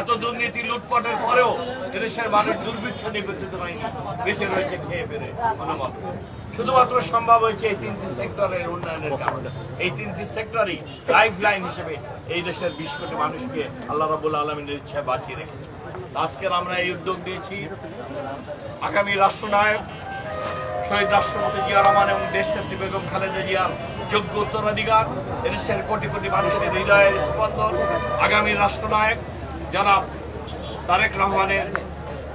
এত দুর্নীতি লুটপাটের পরেও এদেশের মানুষ দুর্ভিক্ষ নিবেদিত হয়নি। বেঁচে রয়েছে, খেয়ে পেরে অনুমত শুধুমাত্র সম্ভব হয়েছে এই তিনটি সেক্টরের উন্নয়নের কারণে এই তিনটি সেক্টরই লাইফ লাইন হিসেবে এই দেশের বিশ কোটি মানুষকে আল্লাহ রাবুল আলমিনের ইচ্ছায় বাঁচিয়ে রেখেছে। আজকের আমরা এই উদ্যোগ দিয়েছি আগামী রাষ্ট্রনায়ক শহীদ রাষ্ট্রপতি জিয়া রহমান এবং দেশনেত্রী বেগম খালেদা জিয়ার যোগ্য উত্তরাধিকার। এদেশের কোটি কোটি মানুষের হৃদয়ের স্পন্দন। আগামী রাষ্ট্রনায়ক জনাব তারেক রহমানের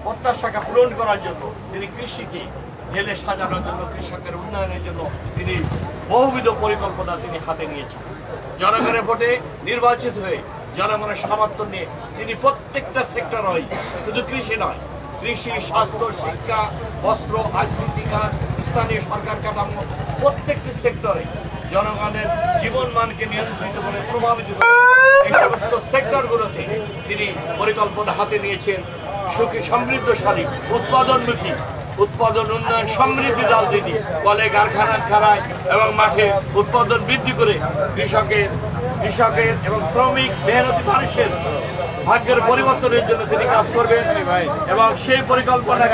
প্রত্যাশাকে পূরণ করার জন্য তিনি কৃষিকে ঢেলে সাজানোর জন্য, কৃষকের উন্নয়নের জন্য তিনি বহুবিধ পরিকল্পনা তিনি হাতে নিয়েছেন। জনগণের ভোটে নির্বাচিত হয়ে জনগণের সমর্থন নিয়ে তিনি প্রত্যেকটা সেক্টর হয় শুধু কৃষি নয়, কৃষি, স্বাস্থ্য, শিক্ষা, বস্ত্র, আইসিটি খাত স্থানীয় সরকার কাঠামো, প্রত্যেকটি সেক্টরে জনগণের জীবন মানকে নিয়ন্ত্রিত করে প্রভাবিত করে এই সমস্ত সেক্টরগুলোতে তিনি পরিকল্পনা হাতে নিয়েছেন। সুখী, সমৃদ্ধশালী, উৎপাদনমুখী, উৎপাদন, উন্নয়ন, সমৃদ্ধি দিদি কলে কারখানা খাড়ায় এবং মাঠে উৎপাদন বৃদ্ধি করে কৃষকের কৃষকের এবং শ্রমিক, মেহনতি মানুষের ভাগ্যের পরিবর্তনের জন্য তিনি কাজ করবেন। এবং সেই পরিকল্পনা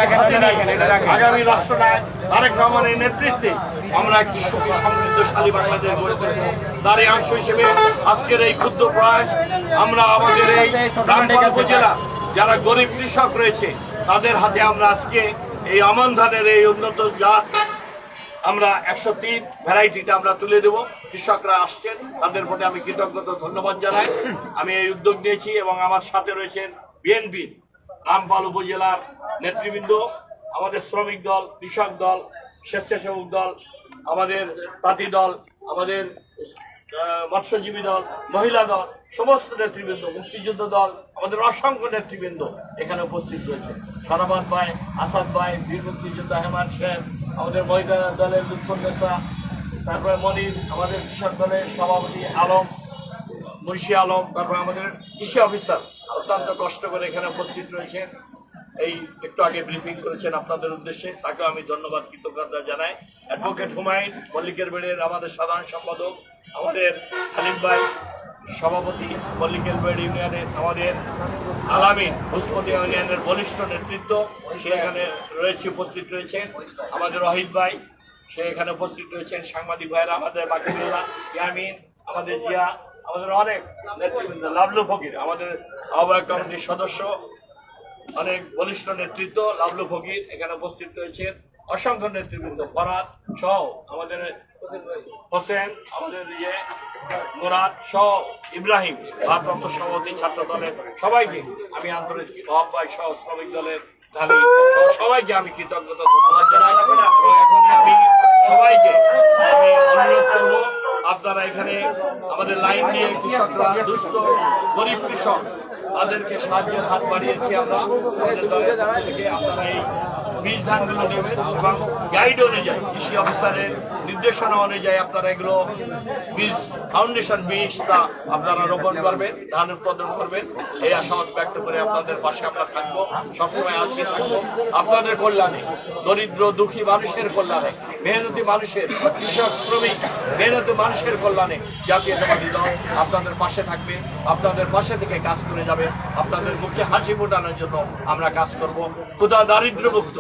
আগামী রাষ্ট্রনায়ক তারেক রহমানের নেতৃত্বে আমরা একটি সুখী সমৃদ্ধশালী বাংলাদেশ গড়ে তুলব। তারই অংশ হিসেবে আজকের এই ক্ষুদ্র প্রয়াস, আমরা আমাদের এই উপজেলা, যারা গরিব কৃষক রয়েছে, তাদের হাতে আমরা আজকে এই আমন ধানের এই উন্নত জাত আমরা একশো তিন ভ্যারাইটিটা আমরা তুলে দেব। কৃষকরা আসছেন, তাদের প্রতি আমি কৃতজ্ঞতা ধন্যবাদ জানাই। আমি এই উদ্যোগ নিয়েছি এবং আমার সাথে রয়েছেন বিএনপি রামপাল উপজেলার নেতৃবৃন্দ, আমাদের শ্রমিক দল, কৃষক দল, স্বেচ্ছাসেবক দল, আমাদের তাঁতি দল, আমাদের মৎস্যজীবী দল, মহিলা দল, সমস্ত নেতৃবৃন্দ, মুক্তিযুদ্ধ দল, আমাদের অসংখ্য নেতৃবৃন্দ এখানে উপস্থিত রয়েছে। সরাবাদ ভাই, আসাদ ভাই, বীর মুক্তিযোদ্ধা হেমান সেন, আমাদের মহিলা দলের লুৎফুন্নেসা তারপরে মনির, আমাদের কৃষক দলের সভাপতি আলম, মুন্সি আলম, তারপরে আমাদের কৃষি অফিসার অত্যন্ত কষ্ট করে এখানে উপস্থিত রয়েছেন। এই একটু আগে ব্রিফিং করেছেন আপনাদের উদ্দেশ্যে, তাকেও আমি ধন্যবাদ, কৃতজ্ঞতা জানাই। অ্যাডভোকেট হুমায়ুন মল্লিকের বেড়ের আমাদের সাধারণ সম্পাদক আমাদের খালিদ ভাই, সভাপতি মল্লিকের বেড় ইউনিয়নের আমাদের আলামিন হুসপতি ইউনিয়নের বলিষ্ঠ নেতৃত্ব, সে এখানে রয়েছে, উপস্থিত রয়েছেন আমাদের রহিত ভাই, সে এখানে উপস্থিত রয়েছেন, সাংবাদিক ভাইরা আমাদের বাকিবুল্লাহ ইয়ামিন, আমাদের জিয়া, আমাদের অনেক নেতৃবৃন্দ লাভলু ফকির, আমাদের আহ্বায়ক কমিটির সদস্য, অনেক বলিষ্ঠ নেতৃত্ব লাভলু ফকির এখানে উপস্থিত রয়েছেন, অসংখ্য নেতৃবৃন্দ, ফরাদ সহ আমাদের হোসেন, আমাদের ইয়ে মুরাদ সহ ইব্রাহিম, ভারপ্রাপ্ত সভাপতি ছাত্র দলের সবাইকে আমি আন্তরিক মহাব্বাই সহ শ্রমিক দলের সবাইকে আমি কৃতজ্ঞতা সবাইকে আমি অনুরোধ করব, আপনারা এখানে আমাদের লাইন দিয়ে কৃষকরা, দুস্থ, গরিব কৃষক, তাদেরকে সাহায্যের হাত বাড়িয়েছি আমরা। আপনারা এই বীজ ধানগুলো নেবেন এবং গাইড অনুযায়ী কৃষি অফিসারের নির্দেশনা অনুযায়ী আপনারা এগুলো বীজ ফাউন্ডেশন বীজ তা আপনারা রোপণ করবেন ধান উৎপাদন করবেন এই আশাবাদ ব্যক্ত করে আপনাদের পাশে আমরা থাকব সবসময় আছি থাকব আপনাদের কল্যাণে দরিদ্র দুঃখী মানুষের কল্যাণে মেহনতি মানুষের কৃষক শ্রমিক মেহনতি মানুষের কল্যাণে জাতীয়তাবাদী দল আপনাদের পাশে থাকবে আপনাদের পাশে থেকে কাজ করে যাবে আপনাদের মুখে হাসি ফোটানোর জন্য আমরা কাজ করব ক্ষুদা দারিদ্র মুক্ত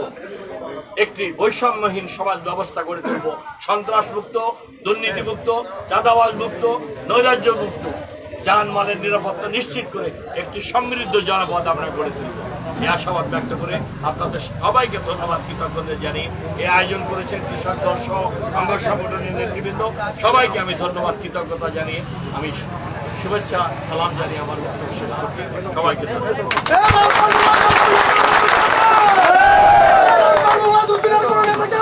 একটি বৈষম্যহীন সমাজ ব্যবস্থা গড়ে তুলব। সন্ত্রাস মুক্ত দুর্নীতি মুক্ত চাঁদাবাজ মুক্ত নৈরাজ্য মুক্ত যানমালের নিরাপত্তা নিশ্চিত করে একটি সমৃদ্ধ জনপদ আমরা গড়ে তুলব। এই আশাবাদ ব্যক্ত করে আপনাদের সবাইকে ধন্যবাদ, কৃতজ্ঞতা জানিয়ে এই আয়োজন করেছেন কৃষক দল সহ অঙ্গ সংগঠনের নেতৃবৃন্দ। সবাইকে আমি ধন্যবাদ, কৃতজ্ঞতা জানিয়ে আমি শুভেচ্ছা, সালাম জানিয়ে আমার সবাইকে ধন্যবাদ।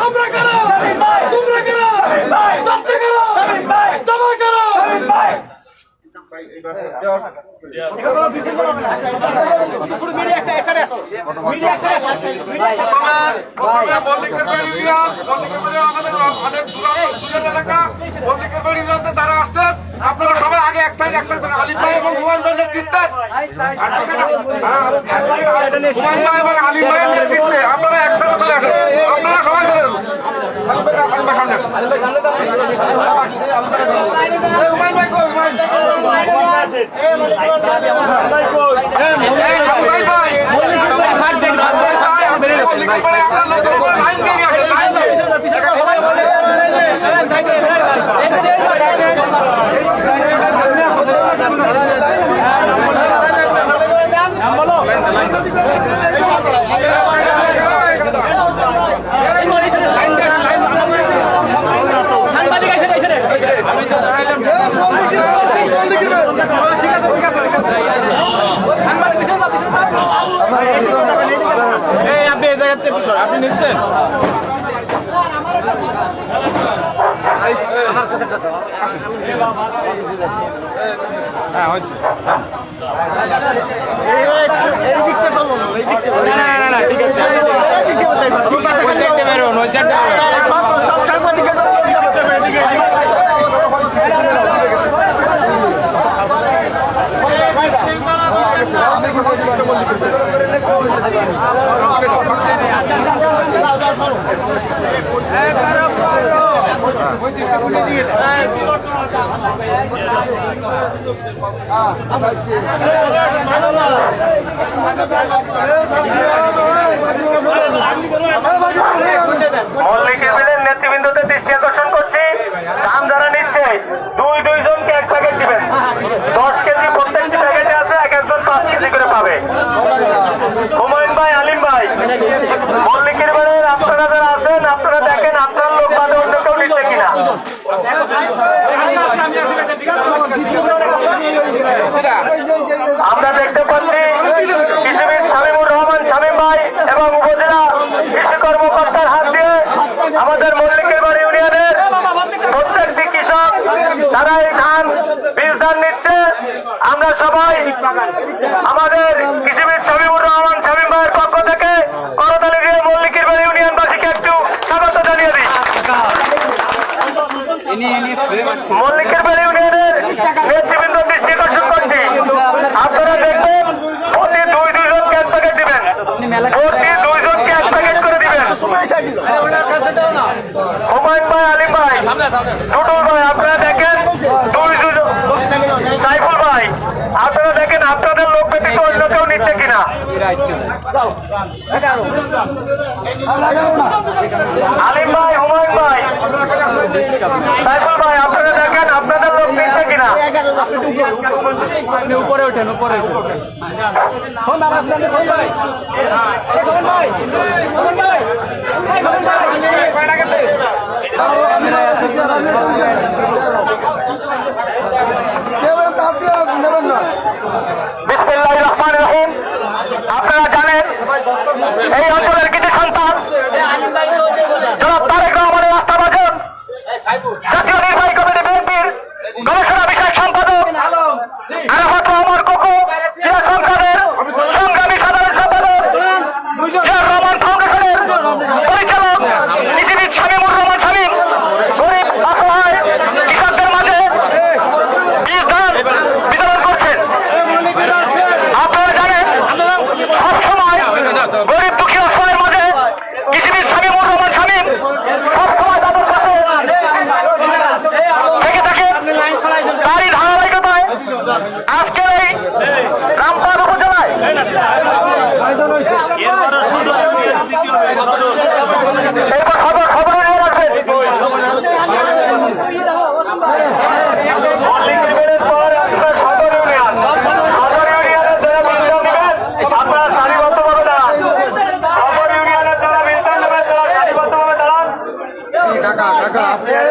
আমরা কারা তোমরা কারা দত্ত কারা জমা কারা প্রথমে মল্লিকের বাড়ি ইউনিয়ন মল্লিকের বাড়ি আমাদের অনেক দূর- দূরের এলাকা মল্লিকের বাড়ি ইউনিয়নতে তারা আসছেন আপনারা সবাই আগে এক সাইড এক সাইড আলিম ভাই এবং হুমায়ুন ভাই ভাই এবং ভাইয়ের আপনারা একসাথে চলে আপনারা সবাই চলে আসুন এই হুমায়ুন ভাই কই হুমায়ুন এই হুমায়ুন ভাই মল্লিকের বাড়ি আপনার লোকের উপরে লাইন দিয়ে নিয়ে আসেন, লাইন দিয়ে। এই আপনি এই জায়গাতে আপনি নিচ্ছেন? হ্যাঁ হয়েছে। না না না না ঠিক আছে ঠিক আছে ওই সাইডে বেরোন ওই সাইডে সব সাংবাদিকের মল্লিকের বিলের নেতৃবৃন্দদের দৃষ্টি আকর্ষণ করছি দাম যারা নিচ্ছে দুই দুইজনকে এক প্যাকেট দিবেন দশ কেজি প্রত্যেকটি প্যাকেটে আছে এক একজন পাঁচ কেজি করে পাবে হুমায়ুন ভাই আলিম ভাই মল্লিকের বিলের আপনারা যারা আছেন আপনারা দেখেন আপনার লোক বাদে অন্য কেউ নিচ্ছে কিনা। আমরা দেখতে পাচ্ছি কৃষিবিদ শামীমুর রহমান শামীম ভাই এবং উপজেলা কৃষি কর্মকর্তার হাত দিয়ে আমাদের মল্লিকের বাড়ি ইউনিয়নের প্রত্যেকটি কৃষক তারা এই ধান বীজ ধান নিচ্ছে। আমরা সবাই আমাদের কৃষিবিদ শামীমুর রহমান শামীম ভাইয়ের পক্ষ থেকে করতালি দিয়ে মল্লিকের বাড়ি ইউনিয়নবাসীকে একটু স্বাগত জানিয়ে দিই মল্লিকের বাড়ি ইউনিয়নের নেতৃবৃন্দ দৃষ্টি আকর্ষণ করছি। আপনারা দেখবেন প্রতি দুই দুইজন ক্যাশ প্যাকেট দিবেন। প্রতি দুইজন ক্যাশ প্যাকেট করে দিবেন। হুমায়ুন ভাই, আলিম ভাই টুটুল ভাই, আপনারা দেখেন, দুই দুজন সাইফুল ভাই আপনাদের লোক ব্যতীত অন্য কেউ নিচ্ছে কিনা? আলিম ভাই হুমায়ুন ভাই। সাইফুল ভাই আপনারা দেখেন আপনাদের লোক নিচ্ছে কিনা? উপরে ওঠেন উপরে ওঠেন। I don't garrafa.